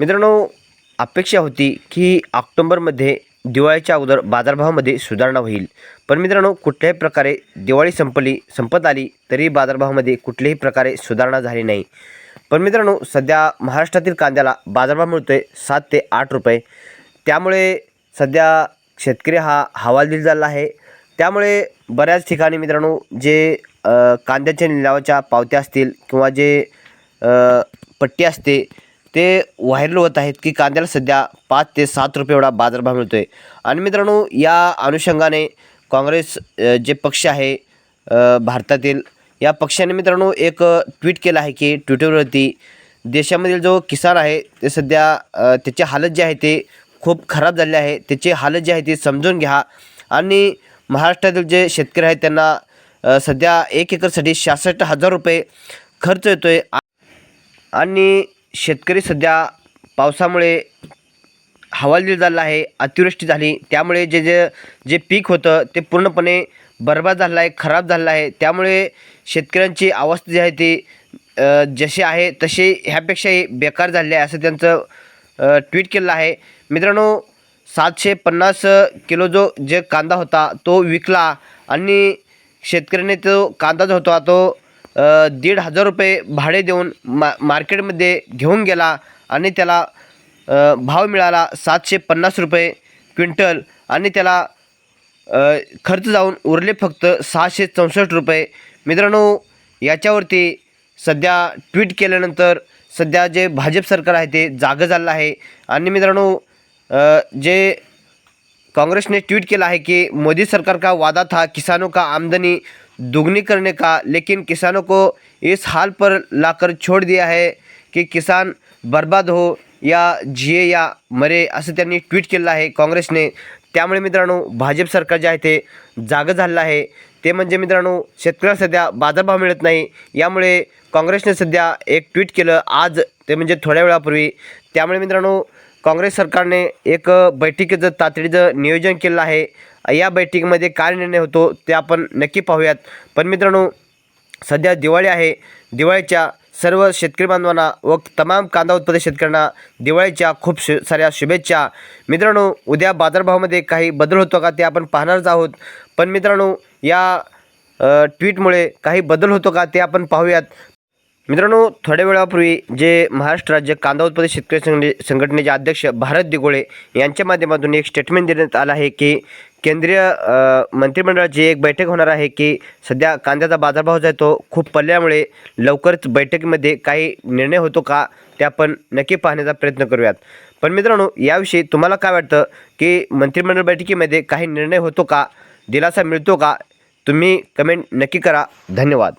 मित्रांनो अपेक्षा होती की ऑक्टोंबरमध्ये दिवाळीच्या अगोदर बाजारभावामध्ये सुधारणा होईल. पण मित्रांनो कुठल्याही प्रकारे दिवाळी संपली संपत आली तरी बाजारभावामध्ये कुठल्याही प्रकारे सुधारणा झाली नाही. पण मित्रांनो सध्या महाराष्ट्रातील कांद्याला बाजारभाव मिळतो आहे सात ते आठ रुपये. त्यामुळे सध्या शेतकरी हा हवालदिल झाला आहे. त्यामुळे बऱ्याच ठिकाणी मित्रांनो जे कांद्याच्या लिलावाच्या पावत्या असतील किंवा जे पट्टी असते ते व्हायरल होत आहेत की कांद्याला सध्या पाच ते सात रुपये एवढा बाजारभाव मिळतो आहे आणि मित्रांनो या अनुषंगाने काँग्रेस जे पक्ष आहे भारतातील या पक्षाने मित्रांनो एक ट्विट केलं आहे की ट्विटरवरती देशामधील जो किसान आहे ते सध्या त्याची हालत जी आहे ते खूप खराब झाले आहे. त्याची हालत जी आहे ती समजून घ्या. आणि महाराष्ट्रातील जे शेतकरी आहेत त्यांना सध्या एक एकरसाठी सहासष्ट हजार रुपये खर्च येतो आहे आणि शेतकरी सध्या पावसामुळे हवालदिल झाला आहे अतिवृष्टी झाली त्यामुळे जे जे जे पीक होतं ते पूर्णपणे बर्बाद झालं आहे खराब झालं आहे. त्यामुळे शेतकऱ्यांची अवस्था जी आहे ती जशी आहे तशी ह्यापेक्षाही बेकार झाली आहे असं त्यांचं ट्विट केलं आहे. मित्रांनो सातशे पन्नास किलो जो जे कांदा होता तो विकला आणि शेतकऱ्याने तो कांदा जो होता तो दीड हजार रुपये भाडे देऊन मा मार्केटमध्ये घेऊन गेला आणि त्याला भाव मिळाला सातशे पन्नास रुपये क्विंटल आणि त्याला खर्च जाऊन उरले फक्त सहाशे चौसष्ट रुपये. मित्रांनो याच्यावरती सध्या ट्विट केल्यानंतर सध्या जे भाजप सरकार आहे ते जागं झालं आहे. आणि मित्रांनो जे काँग्रेसने ट्विट केलं आहे की मोदी सरकार का वादा था किसानों का आमदनी दुगनी करने का लेकिन किसानों को इस हाल पर लाकर छोड़ दिया है की किसान बर्बाद हो या जिये या मरे असं त्यांनी ट्विट केलं आहे काँग्रेसने. त्यामुळे मित्रांनो भाजप सरकार जे आहे ते जागं झालं आहे. ते म्हणजे मित्रांनो शेतकऱ्याला सध्या बाजारभाव मिळत नाही. यामुळे काँग्रेसने सध्या एक ट्विट केलं. आज ते म्हणजे थोड्या वेळापूर्वी. त्यामुळे मित्रांनो काँग्रेस सरकारने एक बैठकीचं तातडीचं नियोजन केलं आहे. या बैठकीमध्ये काय निर्णय होतो ते आपण नक्की पाहूयात. पण मित्रांनो सध्या दिवाळी आहे. दिवाळीच्या सर्व शेतकरी बांधवांना व तमाम कांदा उत्पादक शेतकऱ्यांना दिवाळीच्या खूप शु साऱ्या शुभेच्छा. मित्रांनो उद्या बाजारभावामध्ये काही बदल होतो का ते आपण पाहणारच आहोत. पण मित्रांनो या ट्विटमुळे काही बदल होतो का ते आपण पाहूयात. मित्रांनो थोड्या वेळापूर्वी जे महाराष्ट्र राज्य कांदा उत्पादक शेतकरी संघ संघटनेचे अध्यक्ष भारत दिगोळे यांच्या माध्यमातून एक स्टेटमेंट देण्यात आलं आहे की केंद्रीय मंत्रिमंडळाची एक बैठक होणार आहे की सध्या कांद्याचा बाजारभाव जो आहे तो खूप पडल्यामुळे लवकरच बैठकीमध्ये काही निर्णय होतो का ते आपण नक्की पाहण्याचा प्रयत्न करूयात. पण मित्रांनो याविषयी तुम्हाला काय वाटतं की मंत्रिमंडळ बैठकीमध्ये काही निर्णय होतो का दिलासा मिळतो का तुम्ही कमेंट नक्की करा. धन्यवाद.